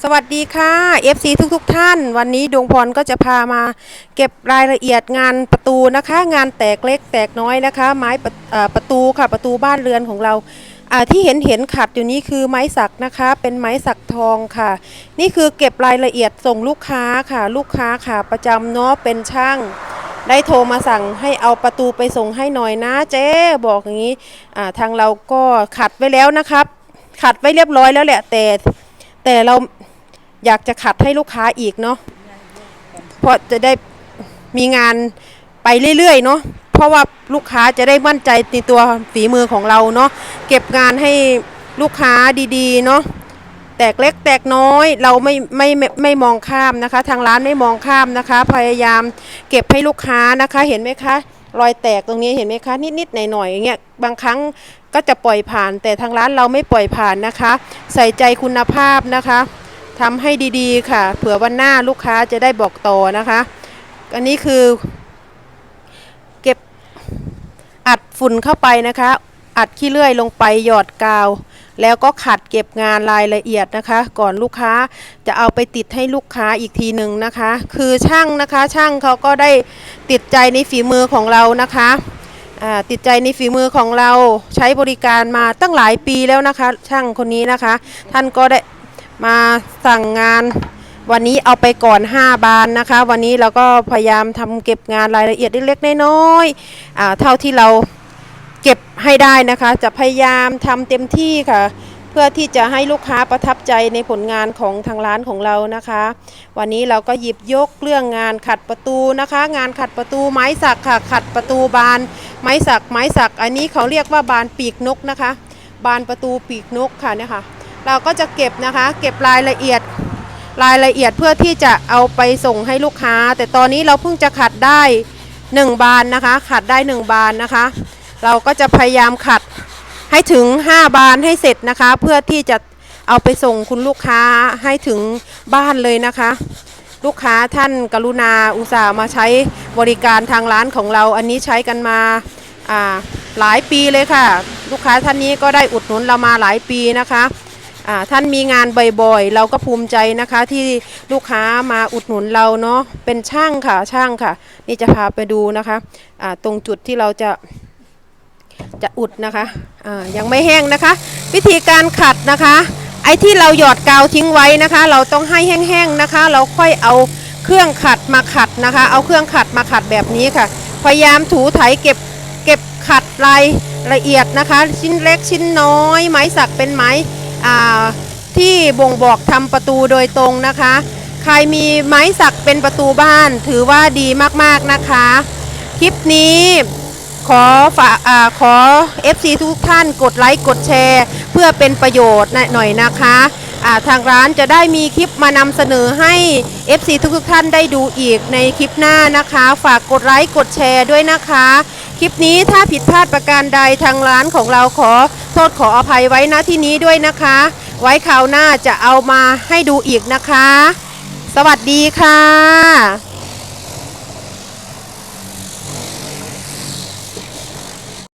สวัสดีค่ะ FC ทุกๆทท่าน วันนี้ดวงพรก็จะพามา เก็บรายละเอียดงานประตูนะคะ งานแตกเล็กแตกน้อยนะคะ ไม้ประประตูค่ะประตูบ้านเรือนของเราที่เห็นเห็นขัดอยู่นี้คือไม้สักนะคะ เป็นไม้สักทองค่ะ นี่คือเก็บรายละเอียดส่งลูกค้าค่ะ ลูกค้าค่ะ ประจำเนาะเป็นช่าง ได้โทรมาสั่งให้เอาประตูไปส่งให้หน่อยนะเจ๊บอกอย่างนี้ทางเราก็ขัดไว้แล้วนะครับ ขัดไว้เรียบร้อยแล้วแหละแต่ แต่เราอยากจะขัดให้ลูกค้าอีกเนาะเพราะจะได้มีงานไปเรื่อยๆเนาะเพราะว่าลูกค้าจะได้มั่นใจในตัวฝีมือของเราเนาะเก็บงานให้ลูกค้าดีๆเนาะแตกเล็กแตกน้อยเราไม่ไม่ไม่ไม่มองข้ามนะคะ ทางร้านไม่มองข้ามนะคะ พยายามเก็บให้ลูกค้านะคะเห็นไหมคะ รอยแตกตรงนี้เห็นไหมคะนิดๆหน่อยๆอย่างเงี้ยบางครั้งก็จะปล่อยผ่าน แต่ทางร้านเราไม่ปล่อยผ่านนะคะ ใส่ใจคุณภาพนะคะทำให้ดีๆค่ะ เผื่อวันหน้าลูกค้าจะได้บอกต่อนะคะ อันนี้คือเก็บอัดฝุ่นเข้าไปนะคะ อัดขี้เลื่อยลงไปหยอดกาว แล้วก็ขัดเก็บงานรายละเอียดนะคะ ก่อนลูกค้าจะเอาไปติดให้ลูกค้าอีกทีหนึ่งนะคะ คือช่างนะคะ ช่างเขาก็ได้ติดใจในฝีมือของเรานะคะติดใจในฝีมือของเราใช้บริการมาตั้งหลายปีแล้วนะคะ ช่างคนนี้นะคะ ท่านก็ได้มาสั่งงานวันนี้เอาไปก่อน 5 บานนะคะ วันนี้เราก็พยายามทำเก็บงานรายละเอียดเล็กๆน้อยๆเท่าที่เรา เก็บให้ได้นะคะ จะพยายามทำเต็มที่ค่ะ เพื่อที่จะให้ลูกค้าประทับใจในผลงานของทางร้านของเรานะคะ วันนี้เราก็หยิบยกเรื่องงานขัดประตูนะคะ งานขัดประตูไม้สักค่ะ ขัดประตูบาน ไม้สัก ไม้สัก อันนี้เขาเรียกว่าบานปีกนกนะคะ บานประตูปีกนกค่ะเนี่ยค่ะเราก็จะเก็บนะคะ เก็บรายละเอียดรายละเอียดเพื่อที่จะเอาไปส่งให้ลูกค้า แต่ตอนนี้เราเพิ่งจะขัดได้ 1 บานนะคะ ขัดได้ 1 บานนะคะ เราก็จะพยายามขัดให้ถึง 5 บานให้เสร็จนะคะ เพื่อที่จะเอาไปส่งคุณลูกค้าให้ถึงบ้านเลยนะคะ ลูกค้าท่านกรุณาอุตส่าห์มาใช้บริการทางร้านของเรา อันนี้ใช้กันมาหลายปีเลยค่ะ ลูกค้าท่านนี้ก็ได้อุดหนุนเรามาหลายปีนะคะท่านมีงานบ่อยๆ เราก็ภูมิใจนะคะที่ลูกค้ามาอุดหนุนเราเนาะเป็นช่างค่ะช่างค่ะ นี่จะพาไปดูนะคะอ่าตรงจุดที่เราจะ จะอุดนะคะอ่ายังไม่แห้งนะคะ วิธีการขัดนะคะ ไอ้ที่เราหยอดกาวทิ้งไว้นะคะ เราต้องให้แห้งๆนะคะ เราค่อยเอาเครื่องขัดมาขัดนะคะ เอาเครื่องขัดมาขัดแบบนี้ค่ะ พยายามถูไถเก็บเก็บขัดรายละเอียดนะคะ ชิ้นเล็กชิ้นน้อย ไม้สักเป็นไม้อ่าที่บ่งบอกทำประตูโดยตรงนะคะ ใครมีไม้สักเป็นประตูบ้านถือว่าดีมากๆนะคะ คลิปนี้ ขอฝากอ่าขอ FC ทุกท่านกดไลค์กดแชร์ เพื่อเป็นประโยชน์หน่อยนะคะอ่าทางร้านจะได้มีคลิปมานำเสนอให้ FC ทุกๆท่านได้ดูอีกในคลิปหน้านะคะ ฝากกดไลค์กดแชร์ด้วยนะคะ คลิปนี้ถ้าผิดพลาดประการใดทางร้านของเราขอโทษขออภัยไว้ณที่นี้ด้วยนะคะ ไว้คราวหน้าจะเอามาให้ดูอีกนะคะ สวัสดีค่ะ